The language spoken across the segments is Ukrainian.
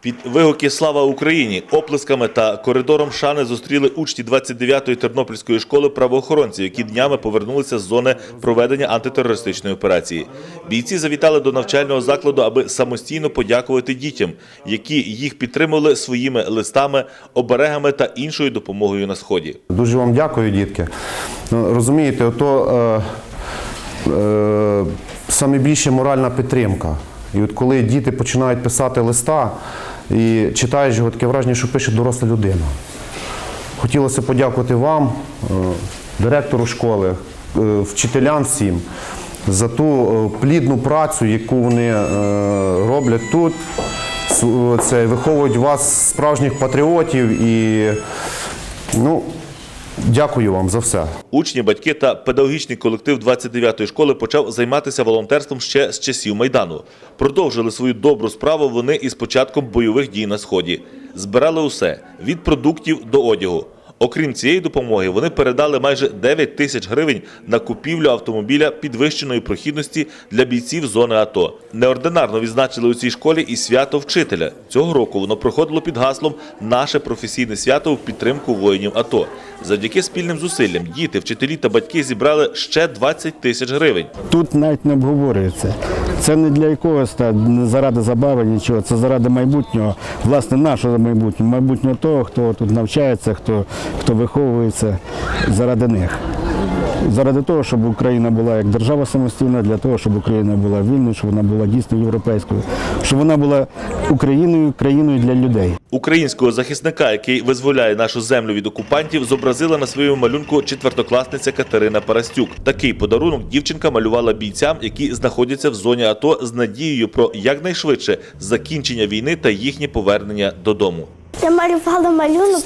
Під вигуки Слава Україні оплесками та коридором шани зустріли учні 29-ї тернопільської школи правоохоронців, які днями повернулися з зони проведення антитерористичної операції. Бійці завітали до навчального закладу, аби самостійно подякувати дітям, які їх підтримували своїми листами, оберегами та іншою допомогою на сході. Дуже вам дякую, дітки. Ну, Розумієте, ото е, е, моральна підтримка. І от коли діти починають писати листа і читаєш його, таке враження, що пише доросла людина. Хотілося подякувати вам, е, директору школи, е, вчителям всім за ту е, плідну працю, яку вони роблять тут. Це виховують вас справжніх патріотів і ну, дякую вам за все. Учні, батьки та педагогічний колектив 29-ї школи почав займатися волонтерством ще з часів Майдану. Продовжили свою добру справу вони із початком бойових дій на Сході. Збирали усе – від продуктів до одягу. Окрім цієї допомоги, вони передали майже 9 тисяч гривень на купівлю автомобіля підвищеної прохідності для бійців зони АТО. Неординарно відзначили у цій школі і свято вчителя. Цього року воно проходило під гаслом «Наше професійне свято в підтримку воїнів АТО». Завдяки спільним зусиллям діти, вчителі та батьки зібрали ще 20 тисяч гривень. Тут навіть не обговорюється. Це не для якогось не заради забави, нічого. Це заради майбутнього, власне, нашого майбутнього, майбутнього того, хто тут навчається, хто, хто виховується заради них. Заради того, щоб Україна була як держава самостійна, для того, щоб Україна була вільною, щоб вона була дійсно європейською, щоб вона була Україною, країною для людей. Українського захисника, який визволяє нашу землю від окупантів, зобразила на своєму малюнку четвертокласниця Катерина Парастюк. Такий подарунок дівчинка малювала бійцям, які знаходяться в зоні АТО з надією про якнайшвидше закінчення війни та їхнє повернення додому. Я малювала малюнок,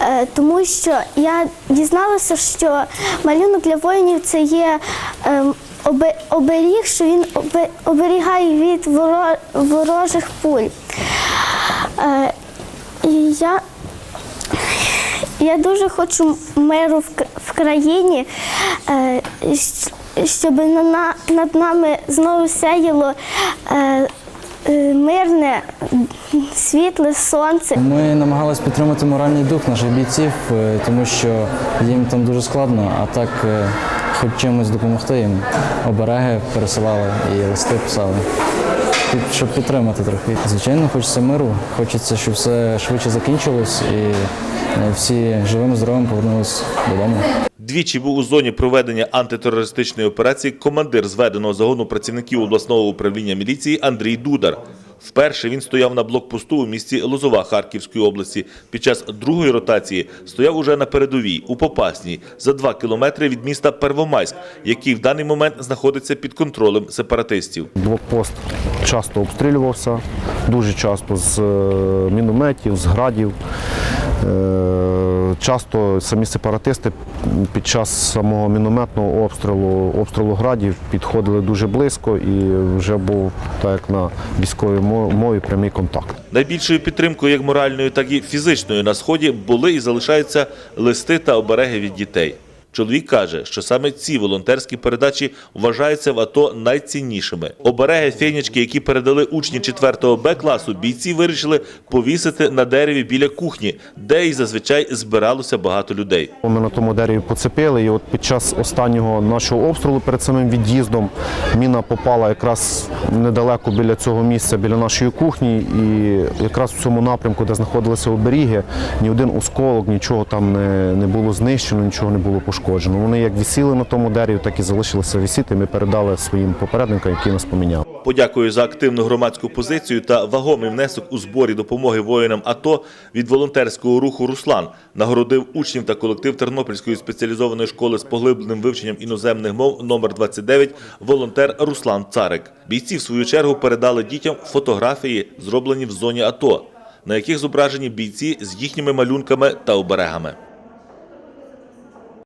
е, тому що я дізналася, що малюнок для воїнів це є ем, оберіг, що він обе- оберігає від ворожих пуль. Е, І я, я дуже хочу миру в, країні, е, щоб на- на- над нами знову сяяло е, е, мирне, світле сонце. Ми намагалися підтримати моральний дух наших бійців, е, тому що їм там дуже складно, а так е, хоч чимось допомогти їм. Обереги пересилали і листи писали. Щоб підтримати трохи. Звичайно, хочеться миру, хочеться, щоб все швидше закінчилось і е, всі живим, здоровим повернулись додому. Двічі був у зоні проведення антитерористичної операції командир зведеного загону працівників обласного управління міліції Андрій Дудар. Вперше він стояв на блокпосту у місті Лозова Харківської області. Під час другої ротації стояв уже на передовій у Попасній за два кілометри від міста Первомайськ, який в даний момент знаходиться під контролем сепаратистів. Блокпост часто обстрілювався, дуже часто з е, мінометів, з градів. Е, Часто самі сепаратисти під час самого мінометного обстрілу, обстрілу градів підходили дуже близько і вже був так як на військовій мові прямий контакт. Найбільшою підтримкою, як моральною, так і фізичною на сході були і залишаються листи та обереги від дітей. Чоловік каже, що саме ці волонтерські передачі вважаються в АТО найціннішими. Обереги фенічки, які передали учні 4 Б класу, бійці вирішили повісити на дереві біля кухні, де і зазвичай збиралося багато людей. Ми на тому дереві поцепили, і от під час останнього нашого обстрілу перед самим від'їздом міна попала якраз недалеко біля цього місця, біля нашої кухні, і якраз в цьому напрямку, де знаходилися оберіги, ні один осколок, нічого там не, було знищено, нічого не було пошкоджено. Вони як висіли на тому дереві, так і залишилися висіти. Ми передали своїм попередникам, які нас поміняли. Подякую за активну громадську позицію та вагомий внесок у зборі допомоги воїнам АТО від волонтерського руху Руслан нагородив учнів та колектив Тернопільської спеціалізованої школи з поглибленим вивченням іноземних мов номер 29 волонтер Руслан Царик. Бійці в свою чергу передали дітям фотографії, зроблені в зоні АТО, на яких зображені бійці з їхніми малюнками та оберегами.